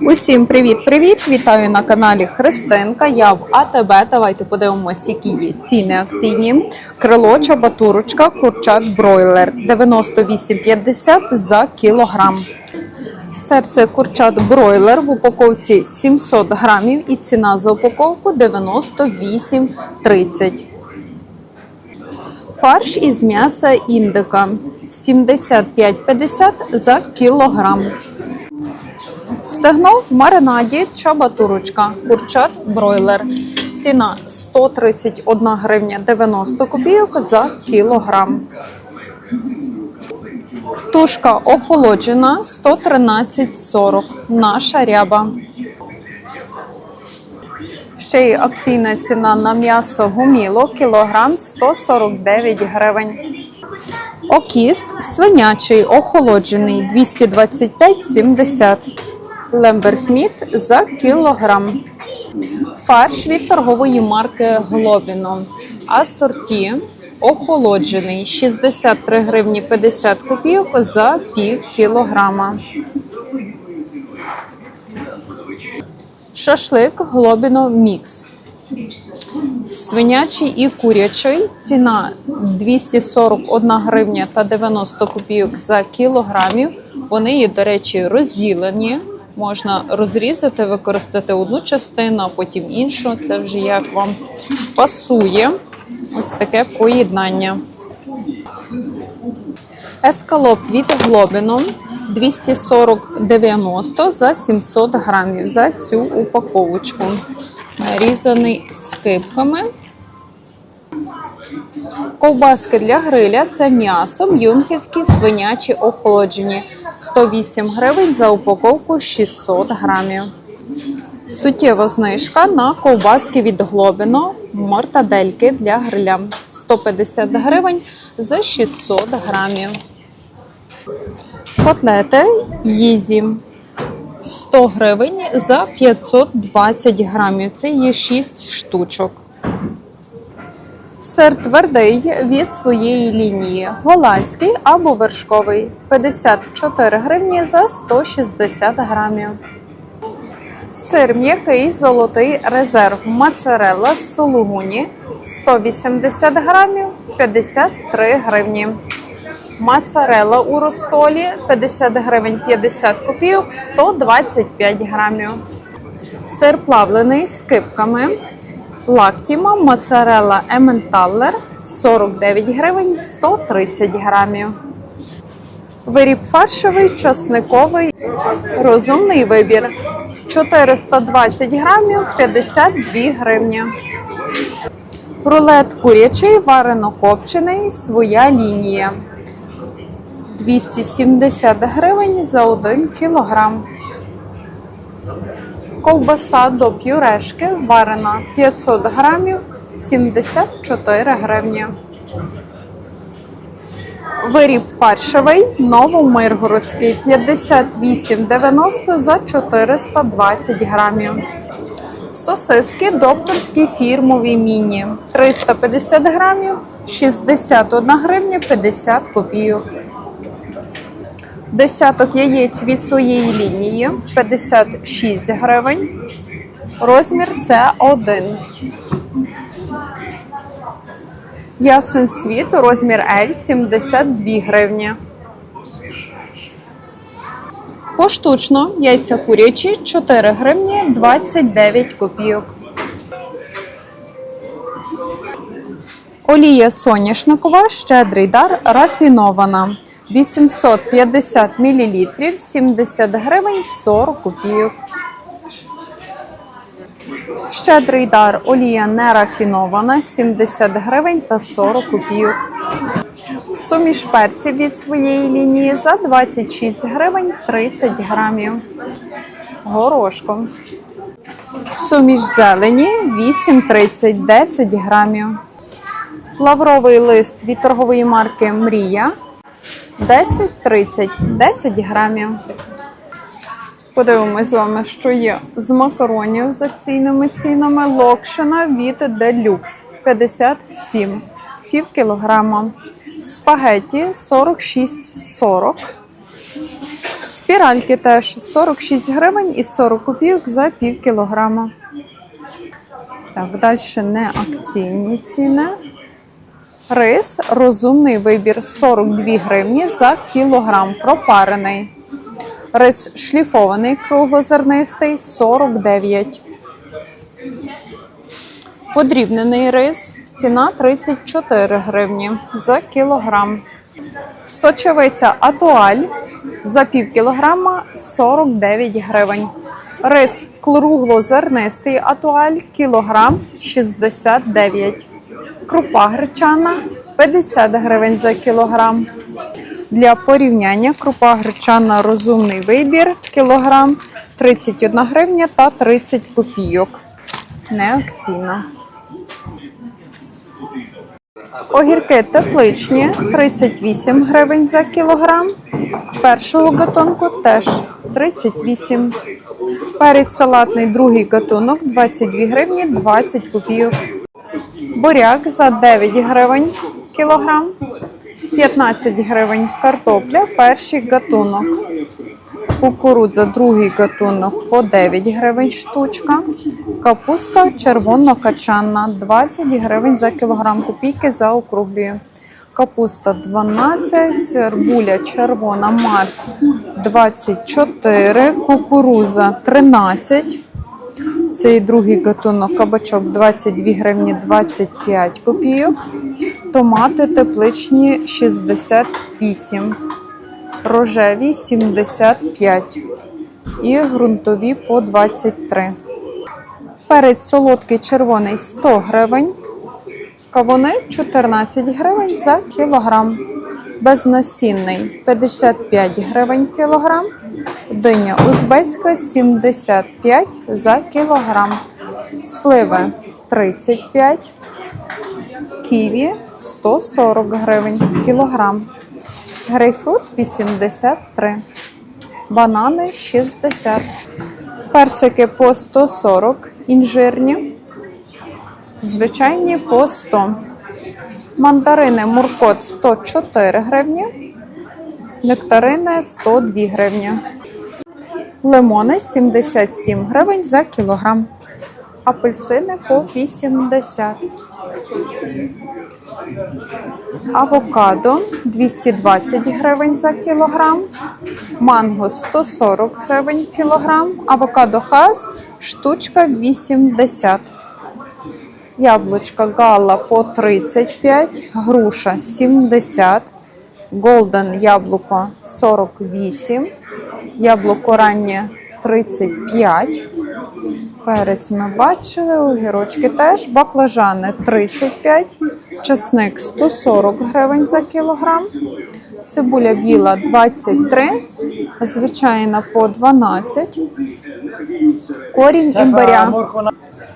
Усім привіт-привіт! Вітаю на каналі Христинка. Я в АТБ. Давайте подивимось, які є ціни акційні. Крило, чабатурочка, курчак, бройлер 98,50 за кілограм. Серце курчат бройлер в упаковці 700 грамів і ціна за упаковку 98,30. Фарш із м'яса індика 75,50 за кілограм. Стегно в маринаді чабатурочка, курчат бройлер. Ціна 131 гривня 90 копійок за кілограм. Тушка охолоджена 113,40. Наша ряба. Ще й акційна ціна на м'ясо гуміло кілограм 149 гривень. Окіст свинячий охолоджений 225,70. Лемберхміт за кілограм. Фарш від торгової марки Глобіно. Асорті охолоджений 63 гривні 50 копійок за пів кілограма. Шашлик Глобіно Мікс. Свинячий і курячий. Ціна 241 гривня та 90 копійок за кілограмів. Вони є, до речі, розділені. Можна розрізати, використати одну частину, а потім іншу. Це вже як вам пасує. Ось таке поєднання. Ескалоп від Глобіно 240,90 за 700 грамів за цю упаковочку. Різаний скипками. Ковбаски для гриля це м'ясо, м'юнхенські свинячі охолоджені. 108 гривень за упаковку 600 грамів. Суттєва знижка на ковбаски від Глобіно, мортадельки для гриля. 150 гривень за 600 грамів. Котлети Їзі 100 гривень за 520 грамів. Це є 6 штучок. Сир твердий від своєї лінії. Голландський або вершковий 54 гривні за 160 грамів. Сир м'який золотий резерв моцарелла з сулугуні 180 грамів 53 гривні. Моцарелла у розсолі 50 гривень 50 копійок 125 грамів. Сир плавлений з кипками. Лактіма моцарелла Ементаллер 49 гривень 130 грамів. Виріб фаршовий, часниковий, розумний вибір 420 грамів 52 гривні. Рулет курячий варено-копчений, своя лінія 270 гривень за 1 кілограм. Ковбаса до пюрешки варена 500 грамів 74 гривні. Виріб фаршовий новомиргородський 58,90 за 420 грамів. Сосиски докторські фірмові міні 350 грамів 61 гривня 50 копійок. Десяток яєць від своєї лінії 56 гривень. Розмір це 1. Ясен світ, розмір L 72 гривні. Поштучно яйця курячі 4 гривні 29 копійок. Олія соняшникова, щедрий дар, рафінована. 850 мл, 70 гривень 40 копійок. Щедрий дар олія нерафінована 70 гривень та 40 копійок. Суміш перців від своєї лінії за 26 гривень 30 грамів. Горошком. Суміш зелені 8,30 10 грамів. Лавровий лист від торгової марки Мрія 10,30 10 грамів. Подивимось з вами, що є з макаронів з акційними цінами. Локшина від Deluxe 57 пів кілограма. Спагетті 46,40. Спіральки теж 46 гривень і 40 копійок за пів кілограма. Так, далі не акційні ціни. Рис розумний вибір 42 гривні за кілограм пропарений. Рис шліфований круглозернистий 49. Подрібнений рис ціна 34 гривні за кілограм. Сочевиця Атуаль за пів кілограма 49 гривень. Рис круглозернистий Атуаль кілограм 69. Крупа гречана 50 гривень за кілограм. Для порівняння крупа гречана розумний вибір кілограм 31 гривня та 30 копійок. Не акційна. Огірки тепличні 38 гривень за кілограм. Першого гатунку теж 38. Перець салатний другий гатунок 22 гривні 20 копійок. Буряк за 9 гривень кілограм. 15 гривень картопля, перший гатунок. Кукурудза, другий гатунок по 9 гривень штучка. Капуста червоно-качанна 20 гривень за кілограм. Копійки заокруглює. Капуста 12, цирбуля червона Марс 24, кукуруза 13. Цей другий гатунок кабачок 22 гривні 25 копійок. Томати тепличні 68, рожеві 75 і ґрунтові по 23. Перець солодкий червоний 100 гривень. Кавуни 14 гривень за кілограм. Безнасінний 55 гривень кілограм. Диня узбецька 75 за кілограм. Сливи 35. Ківі 140 гривень кілограм. Грейпфрут 83. Банани 60. Персики по 140. Інжирні. Звичайні по 100. Мандарини Муркот 104 гривні. Нектарини 102 гривні. Лимони 77 гривень за кілограм. Апельсини по 80. Авокадо 220 гривень за кілограм. Манго 140 гривень кілограм. Авокадо хас штучка 80. Яблучка гала по 35, груша 70, голден яблуко 48, яблуко раннє 35. Перець ми бачили, огірочки теж, баклажани 35, чесник 140 гривень за кілограм, цибуля біла 23, звичайна по 12, корінь імбиря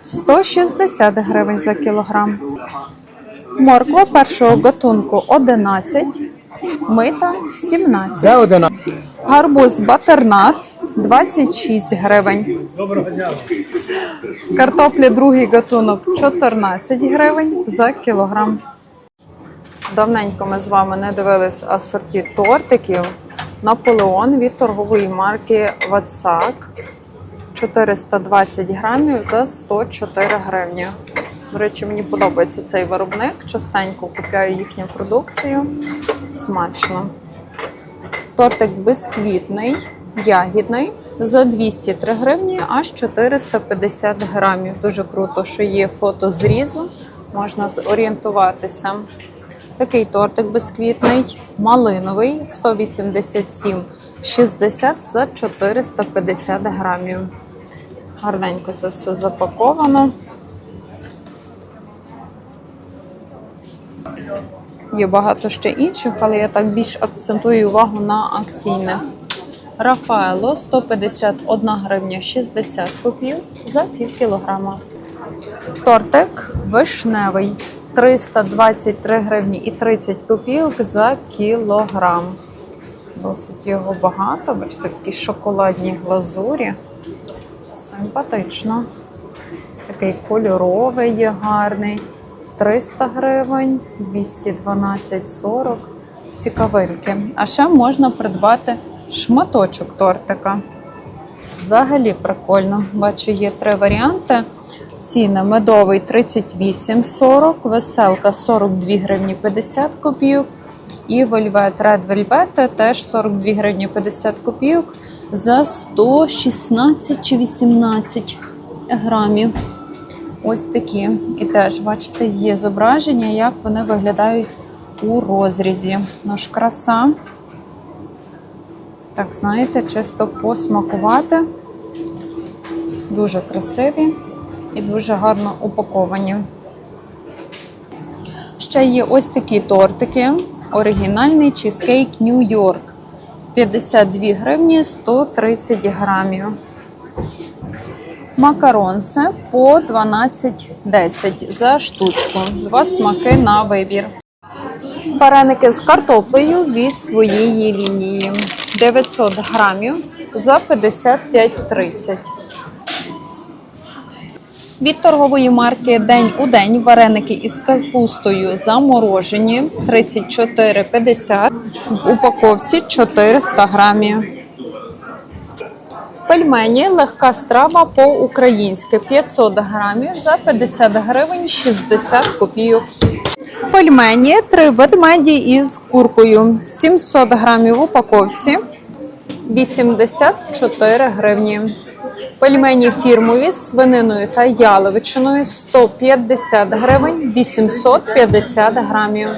160 гривень за кілограм. Морква першого гатунку 11, мита 17. Гарбуз батернат 26 гривень. Картопля другий гатунок 14 гривень за кілограм. Давненько ми з вами не дивились асорті тортиків. Наполеон від торгової марки Вацак 420 грамів за 104 гривні. До речі, мені подобається цей виробник. Частенько купляю їхню продукцію. Смачно. Тортик безквітний, ягідний за 203 гривні, аж 450 грамів. Дуже круто, що є фото зрізу, можна зорієнтуватися. Такий тортик безквітний, малиновий 187 60 за 450 грамів. Гарненько це все запаковано. Є багато ще інших, але я так більш акцентую увагу на акційне. Рафаело 151 гривня 60 копійок за пів кілограма. Тортик вишневий 323 гривні і 30 копійок за кілограм. Досить його багато. Бачите, в такій шоколадній глазурі. Симпатично. Такий кольоровий є гарний. 300 гривень, 212,40. Цікавинки. А ще можна придбати шматочок тортика. Взагалі прикольно. Бачу, є три варіанти. Ціни медовий 38,40, веселка 42 гривні 50 копійок. І вельвет Red Velvet теж 42 гривні 50 копійок за 116 чи 18 грамів. Ось такі. І теж, бачите, є зображення, як вони виглядають у розрізі. Ну ж краса. Так, знаєте, чисто посмакувати. Дуже красиві і дуже гарно упаковані. Ще є ось такі тортики. Оригінальний чизкейк Нью-Йорк. 52 гривні 130 грамів. Макаронси по 12,10 за штучку. Два смаки на вибір. Вареники з картоплею від своєї лінії. 900 грамів за 55,30. Від торгової марки День у день вареники із капустою заморожені. 34,50 в упаковці 400 грамів. Пельмені. Легка страва по-українськи. 500 грамів за 50 гривень 60 копійок. Пельмені. Три ведмеді із куркою. 700 грамів в упаковці. 84 гривні. Пельмені фірмові з свининою та яловичиною 150 гривень 850 грамів.